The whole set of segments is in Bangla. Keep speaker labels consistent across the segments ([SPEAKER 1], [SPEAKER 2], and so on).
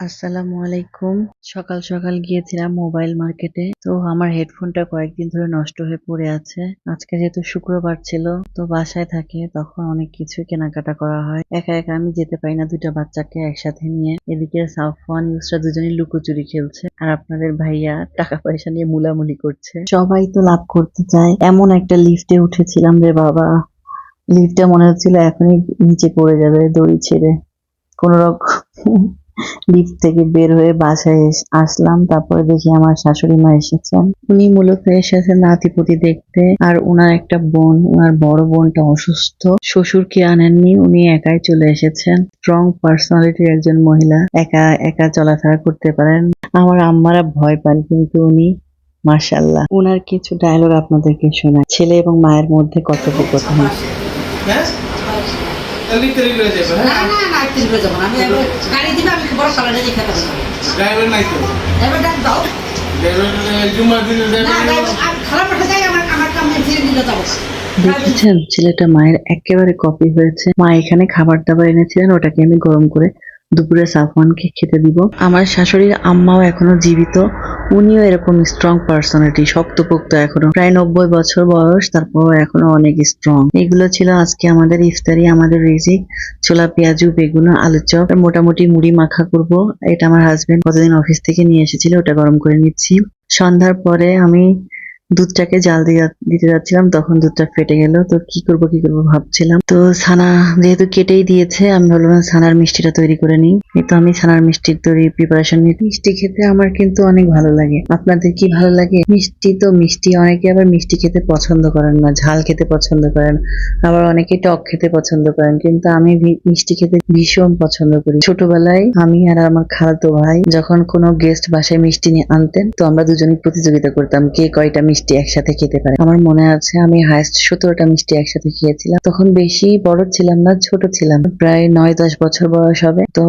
[SPEAKER 1] আসসালামু আলাইকুম। সকাল সকাল গিয়েছিলাম মোবাইল মার্কেটে। তো আমার হেডফোনটা কয়েকদিন ধরে নষ্ট হয়ে পড়ে আছে। আজকে যেহেতু শুক্রবার ছিল, তো বাসায় থাকে, তখন অনেক কিছু কেনাকাটা করা হয়। একা একা আমি যেতে পারি না দুইটা বাচ্চাকে একসাথে নিয়ে। এদিকে সাফওয়ান, ইউসরা দুজনেই লুকোচুরি খেলছে। আর আপনাদের ভাইয়া টাকা পয়সা নিয়ে মুলামুলি করছে। সবাই তো লাভ করতে চায়। এমন একটা লিফটে উঠেছিলাম রে বাবা। লিফটটা মনে হচ্ছিল এখনই নিচে পড়ে যাবে দড়ি ছেড়ে। কোন রকম লিফট থেকে বের হয়ে বাসায় আসলাম। তারপরে দেখি আমার শাশুড়ি মা এসেছেন। উনি মূলত এসেছেন নাতিপুতি দেখতে। আর ওনার একটা বোন ওনার বড় বোনটা অসুস্থ। শ্বশুরকে আনেননি, উনি একাই চলে এসেছেন। স্ট্রং পার্সোনালিটির একজন মহিলা। একা একা চলাফেরা করতে পারেন। আমার আম্মারা ভয় পান কিন্তু উনি মাশাল্লাহ উনার কিছু ডায়লগ আপনাদেরকে শোনায় ছেলে এবং মায়ের মধ্যে কথোপকথন
[SPEAKER 2] হ্যাঁ তাহলে করে যাবে
[SPEAKER 3] না না না করে যাব না। আমি গাড়ি দিবে আমি বড়
[SPEAKER 2] ড্রাইভার নাই তো?
[SPEAKER 3] ডাক দাও।
[SPEAKER 1] দেখেছেন ছেলেটা মায়ের একেবারে কপি হয়েছে। মা এখানে খাবার দাবার এনেছিলেন ওটাকে আমি গরম করে দুপুরে সাফওয়ানকে খেতে দিব। আমার শাশুড়ির আম্মাও এখনও জীবিত। উনিও এরকম স্ট্রং পার্সোনালিটি শক্তপোক্ত এখনও। প্রায় নব্বই বছর বয়স, তারপর এখনও অনেক স্ট্রং এগুলো ছিল আজকে আমাদের ইফতারি, আমাদের রিজিক। ছোলা, পেঁয়াজু, বেগুন আলু চপ মোটামুটি মুড়ি মাখা করব। এটা আমার হাজবেন্ড কতদিন অফিস থেকে নিয়ে এসেছিল, ওটা গরম করে নিচ্ছি। সন্ধ্যার পরে আমি দুধটাকে জাল দিয়ে দিতে যাচ্ছিলাম, তখন দুধটা ফেটে গেল। তো কি করব কি করব ভাবছিলাম। তো ছানা যেহেতু কেটেই দিয়েছে, আমি ভাবলাম ছানার মিষ্টিটা তৈরি করে নিই। তো আমি ছানার মিষ্টির তৈরি প্রিপারেশন নিই। মিষ্টি খেতে আমার কিন্তু অনেক ভালো লাগে। আপনাদের কি ভালো লাগে? মিষ্টি তো মিষ্টি, অনেকে আবার মিষ্টি খেতে পছন্দ করেন না, ঝাল খেতে পছন্দ করেন, আবার অনেকে টক খেতে পছন্দ করেন, কিন্তু আমি মিষ্টি খেতে ভীষণ পছন্দ করি। ছোটবেলায় আমি আর আমার খালাতো ভাই যখন কোনো গেস্ট বাসায় মিষ্টি নিয়ে আনতেন, তো আমরা দুজনে প্রতিযোগিতা করতাম, কে কয়টা মিষ্টি একসাথে খেতে পারে। আমার মনে আছে আমি হায়েস্ট সতেরোটা মিষ্টি একসাথে খেয়েছিলাম। তখন বেশি বড় ছিলাম না, ছোট ছিলাম। প্রায় নয় দশ বছর বয়স হবে। তো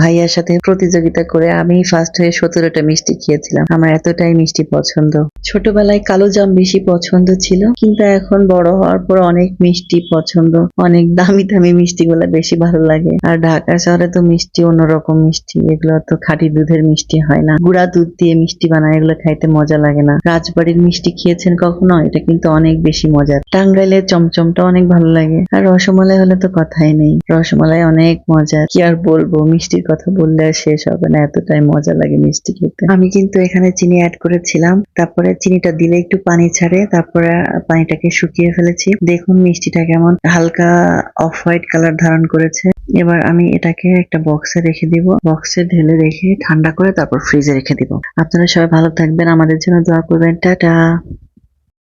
[SPEAKER 1] ভাইয়ার সাথে প্রতিযোগিতা করে আমি ফার্স্ট হয়ে সতেরোটা মিষ্টি খেয়েছিলাম। আমার এতটাই মিষ্টি পছন্দ। ছোটবেলায় কালো জাম বেশি পছন্দ ছিল, কিন্তু এখন বড় হওয়ার পর অনেক মিষ্টি পছন্দ। অনেক দামি দামি মিষ্টি মিষ্টিগুলো বেশি ভালো লাগে। আর ঢাকা শহরে তো মিষ্টি অন্যরকম মিষ্টি। এগুলো তো খাঁটি দুধের মিষ্টি হয় না। গুঁড়া দুধ দিয়ে মিষ্টি বানায়, এগুলো খাইতে মজা লাগে না। রাজবাড়ির মিষ্টি খেয়েছেন কখনো, এটা কিন্তু অনেক বেশি মজার। টাঙ্গাইলের চমচমটা অনেক ভালো লাগে, আর রসমালাই হলে তো কথাই নেই। রসমালাই অনেক মজার। কি আর বলব, মিষ্টির কথা বললে আর শেষ হবে না, এতটাই মজা লাগে মিষ্টি খেতে। আমি কিন্তু এখানে চিনি অ্যাড করেছিলাম, তারপরে চিনিটা দিলে একটু পানি ছাড়ে, তারপরে পানিটাকে শুকিয়ে ফেলেছি। দেখুন মিষ্টিটা কেমন, হালকা অফ হোয়াইট কালার ধারণ করেছে। এবার আমি এটাকে একটা বক্সে রেখে দিব। বক্সে ঢেলে রেখে ঠান্ডা করে তারপর ফ্রিজে রেখে দিব। আপনারা সবাই ভালো থাকবেন, আমাদের জন্য দোয়া করবেন। টাটা!